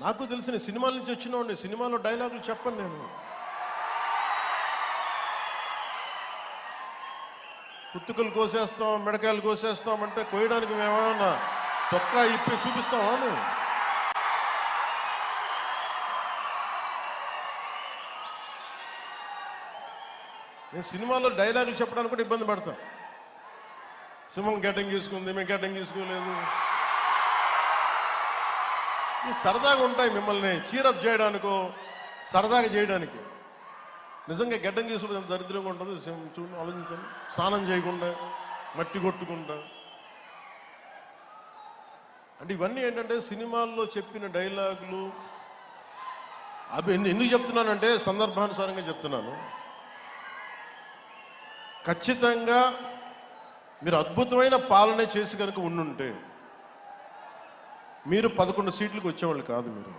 నాకు తెలిసిన సినిమాల నుంచి వచ్చిన సినిమాలో డైలాగులు చెప్పను నేను. పుత్తుకలు కోసేస్తాం మిడకాయలు కోసేస్తాం అంటే కోయడానికి మేమేమన్నా చొక్కా ఇప్పి చూపిస్తామా నువ్వు? నేను సినిమాలో డైలాగులు చెప్పడానికి కూడా ఇబ్బంది పడతాం. సింహం గడ్డం తీసుకుంది మేము గడ్డం తీసుకోలేదు ఇది సరదాగా ఉంటాయి మిమ్మల్ని చీరప్ చేయడానికో సరదాగా చేయడానికి. నిజంగా గడ్డం గీసుకుంటే దరిద్రంగా ఉంటుంది చూడండి ఆలోచించండి. స్నానం చేయకుండా మట్టి కొట్టుకుంటా. అంటే ఇవన్నీ ఏంటంటే సినిమాల్లో చెప్పిన డైలాగులు. అవి ఎందుకు చెప్తున్నానంటే సందర్భానుసారంగా చెప్తున్నాను. ఖచ్చితంగా మీరు అద్భుతమైన పాలన చేసి కనుక ఉండుంటే మీరు పదకొండు సీట్లకు వచ్చేవాళ్ళు కాదు మీరు.